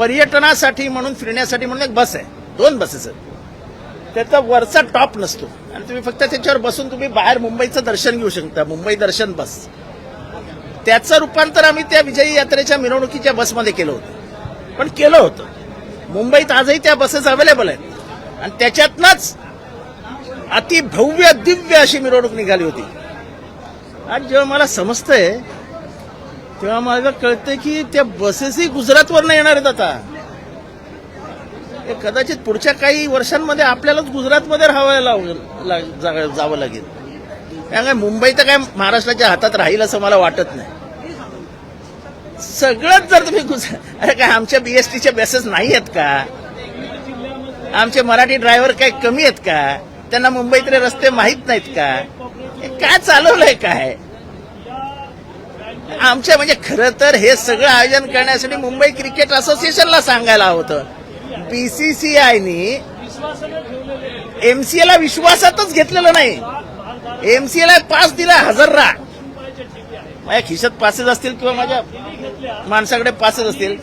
पर्यटनासाठी म्हणून फिरण्यासाठी म्हणून एक बस आहे. दोन बसेस आहेत. त्याचा वरचा टॉप नसतो. आणि तुम्ही फक्त त्याच्यावर बसून तुम्ही बाहेर मुंबईचं दर्शन घेऊ शकता. मुंबई दर्शन बस. त्याचं रूपांतर आम्ही त्या विजयी यात्रेच्या मिरवणुकीच्या बसमध्ये केलं होतं. पण केलं होतं. मुंबईत आजही त्या बसेस अवेलेबल आहेत. आणि त्याच्यातनंच अति भव्य दिव्य अशी मिरवणूक निघाली होती. आज जेव्हा मला समजतंय तेव्हा मला कळतंय की त्या बसेसही गुजरातवरनं येणार आहेत आता. कदाचित पुढच्या काही वर्षांमध्ये आपल्यालाच गुजरातमध्ये राहावं लाग- लाग- जा- जावं लागेल. त्यामुळे मुंबई तर काय महाराष्ट्राच्या हातात राहील असं मला वाटत नाही. सगळंच जर तुम्ही गुजरात अरे काय आमच्या बीएसटीच्या बसेस नाही आहेत का? आमचे मराठी ड्रायव्हर काय कमी आहेत का? त्यांना मुंबईतले रस्ते माहीत नाहीत का? काय चालवलंय काय? आमच्या म्हणजे खरं तर हे सगळं आयोजन करण्यासाठी मुंबई क्रिकेट असोसिएशनला सांगायला होतं. बीसीसीआयनी एमसीएला विश्वासातच घेतलेलं नाही. एमसीएला पास दिला हजर हजारला माझ्या खिशात पासेस असतील किंवा माझ्या माणसाकडे पासेस असतील.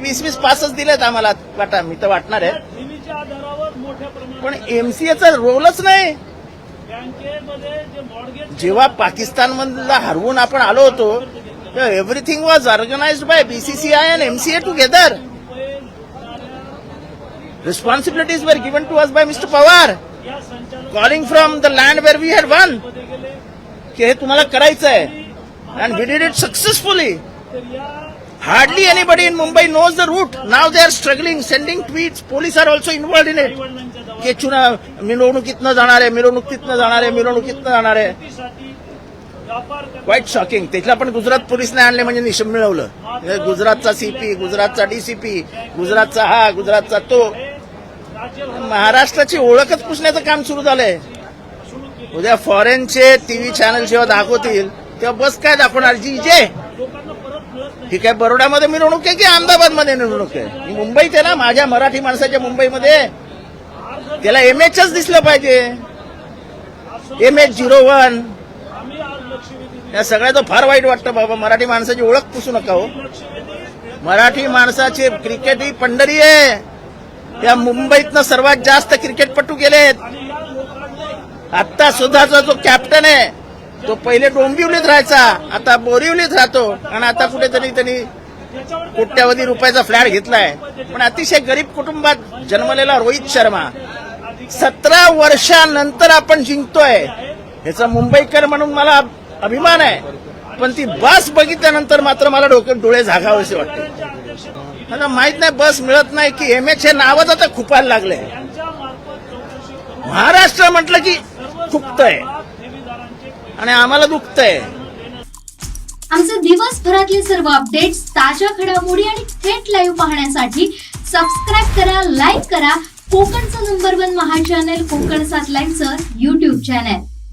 वीस वीस पासच दिलेत आम्हाला. वाटा मी तर वाटणार आहे. पण एमसीएचा रोलच नाही. जेव्हा पाकिस्तानमधला हरवून आपण आलो होतो everything was organised by BCCI and MCA together responsibilities were given to us by Mr. Pawar, calling from the land where we had won. की हे तुम्हाला करायचं आहे and we did it successfully hardly anybody in Mumbai knows the route now they are struggling sending tweet police are also involved in it की चुना मिरवणुकीतनं जाणार आहे मिरवणुकीतनं जाणार आहे मिरवणुकीतनं जाणार आहे. वाईट शॉकिंग त्याला पण गुजरात पोलिसने आणले म्हणजे निशम मिळवलं. गुजरातचा सीपी गुजरातचा डीसीपी गुजरातचा हा गुजरातचा तो. महाराष्ट्राची ओळखच पुसण्याचं काम सुरू झालंय. उद्या फॉरेनचे टीव्ही चॅनल जेव्हा दाखवतील तेव्हा बस काय दाखवणार? जी जे. ही काय बरोडामध्ये मिरवणूक आहे की अहमदाबादमध्ये मिरवणूक आहे? मुंबईत आहे ना माझ्या मराठी माणसाच्या मुंबईमध्ये. त्याला एम एचच दिसलं पाहिजे. एम एच झिरो वन या सगळ्याचं फार वाईट वाटतं बाबा. मराठी माणसाची ओळख पुसू नका हो. मराठी माणसाची क्रिकेट ही पंढरी आहे या मुंबईतनं सर्वात जास्त क्रिकेटपटू गेलेत. आत्ता सुद्धाचा जो कॅप्टन आहे तो पहिले डोंबिवलीत राहायचा आता बोरिवलीत राहतो. आणि आता कुठेतरी त्यांनी कोट्यावधी रुपयाचा फ्लॅट घेतलाय. पण अतिशय गरीब कुटुंबात जन्मलेला रोहित शर्मा. सतरा वर्षानंतर आपण जिंकतोय. ह्याचा मुंबईकर म्हणून मला अभिमान आहे. पण ती बस बघितल्यानंतर मात्र मला डोक्यात डोळे झागावेसे वाटते. आता माहीत नाही बस मिळत नाही की एम एच हे नावच आता खुपायला लागले महाराष्ट्र म्हटलं की खुपतय आणि आम्हाला दुखतंय. आमचे दिवसभरातले सर्व अपडेट्स ताज्या घडामोडी आणि थेट लाईव्ह पाहण्यासाठी सबस्क्राईब करा लाईक करा. कोकणचं नंबर वन महा चॅनल कोकण सात लाईनचं युट्यूब चॅनल